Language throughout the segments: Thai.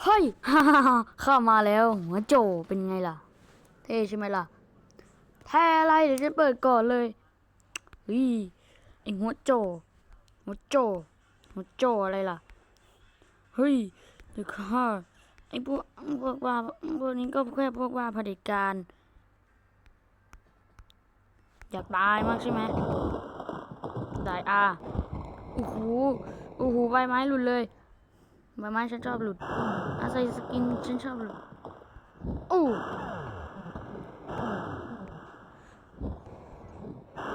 เฮ้ยฮ่าฮ่าข้ามาแล้วหัวโจเป็นไงล่ะ เท่ใช่ไหมล่ะแท้อะไรเดี๋ยวจะเปิดก่อนเลยเฮ้ยไอหัวโจหัวโจหัวโจอะไรล่ะเฮ้ยเดี๋ยวข้าไอพวกพวกว่าพวกนี้ก็แค่พวกว่าเผด็จการอยากตายมากใช่ไหมได้อะโอ้โหโอ้โหใบไม้หลุดเลย ใบไม้ฉันชอบหลุด อาศัยสกินฉันชอบหลุดโอ้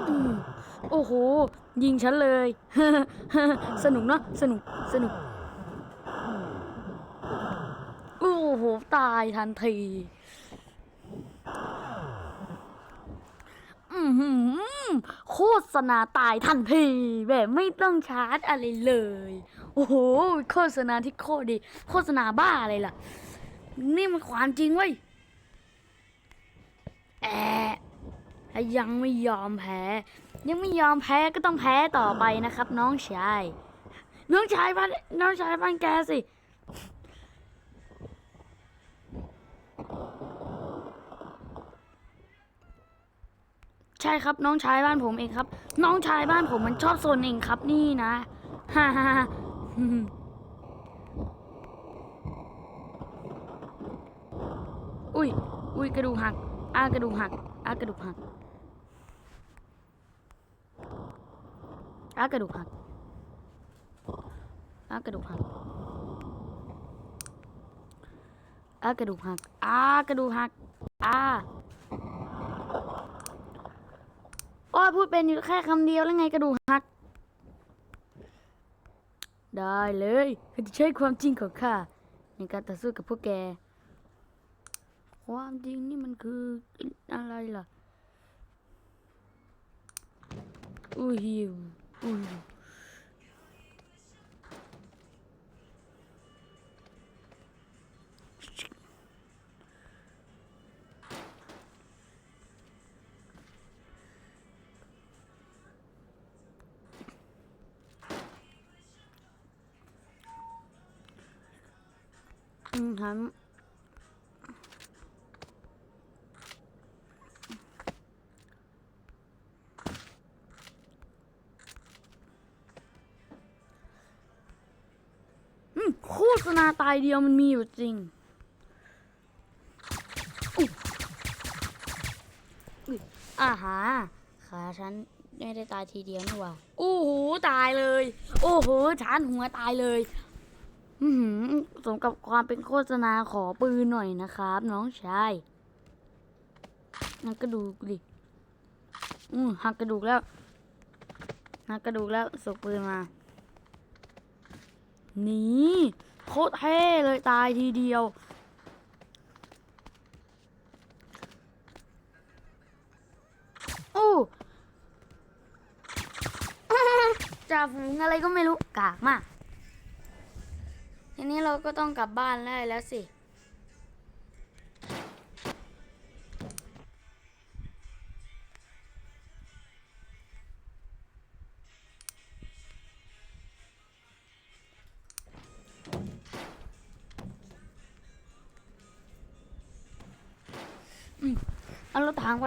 อืมโอ้โห ยิงฉันเลย สนุกเนอะสนุกสนุก โอ้โห ตายทันทีอือหือโฆษณาตายทันทีแบบไม่ต้องชาร์จอะไรเลยโอ้โหโฆษณาที่โคตรดี โฆษณาบ้าอะไรล่ะ นี่มันความจริงเว้ยแอะยังไม่ยอมแพ้ ยังไม่ยอมแพ้ก็ต้องแพ้ต่อไปนะครับ น้องชาย น้องชายบ้านน้องชายบ้านแกสิใช่ครับน้องชายบ้านผมเองครับ น้องชายบ้านผมมันชอบโซนเองครับนี่นะฮ่าฮ่า อุ้ย อุ้ยกระดูกหักอากระดูกหักอากระดูกหักอากระดูกหักอากระดูกหักอากระดูกหักอากระดูกหักอาโอ้พูดเป็นอยู่แค่คำเดียวแล้วไงกระดูกหัก ได้เลยข้าจะใช้ความจริงของข้าในการต่อสู้กับพวกแก ความจริงนี่มันคืออะไรล่ะ อุ้ยหิวอุ้ย อืมหันอืมโฆษณาตายเดียวมันมีอยู่จริงอุ๊ยอุ๊ยอาหาขาฉันไม่ได้ตายทีเดียวนี่หว่าโอ้โห ตายเลย โอ้โหฉันหัวตายเลยอือหือ สมกับความเป็นโฆษณาขอปืนหน่อยนะครับ น้องชายหักกระดูกดิอือหักกระดูกแล้วหักกระดูกแล้วสกปืนมานี่โคตรเท่เลยตายทีเดียว โอ้จ่าฝูงอะไรก็ไม่รู้ กากมาก ทีนี้เราก็ต้องกลับบ้านได้แล้วสิอืมเอารถถังไป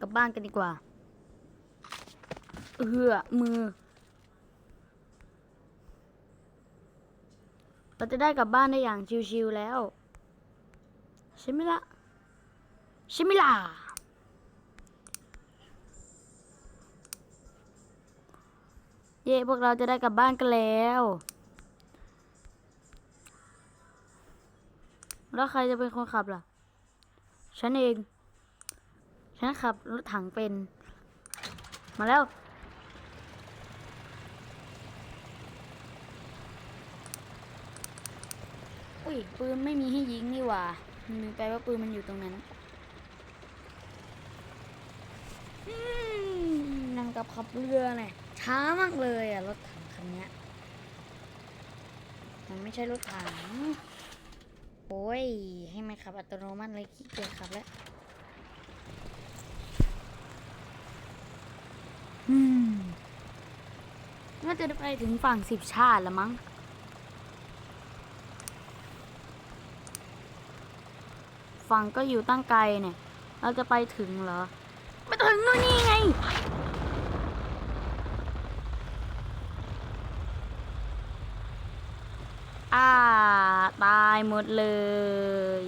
กลับบ้านกันดีกว่า เอือมือ เราจะได้กลับบ้านได้อย่างชิวๆแล้ว ใช่ไหมล่ะใช่ไหมล่ะเย่พวกเราจะได้กลับบ้านกันแล้ว แล้วใครจะเป็นคนขับล่ะ ฉันเอง ฉันขับรถถังเป็น มาแล้ว อุ้ยปืนไม่มีให้ยิงนี่หว่าลืมไปว่าปืนมันอยู่ตรงนั้นนั่งกับขับเรือเนี่ยช้ามากเลยอะรถถังคันนี้มันไม่ใช่รถถังโอ้ย ให้มันขับอัตโนมัติเลยขี้เกียจขับแล้วอืมน่าจะไปถึงฝั่งสิบชาติละมั้ง ฝั่งก็อยู่ตั้งไกลเนี่ย เราจะไปถึงเหรอไม่ถึงนู่นนี่ไง อ่า ตายหมดเลย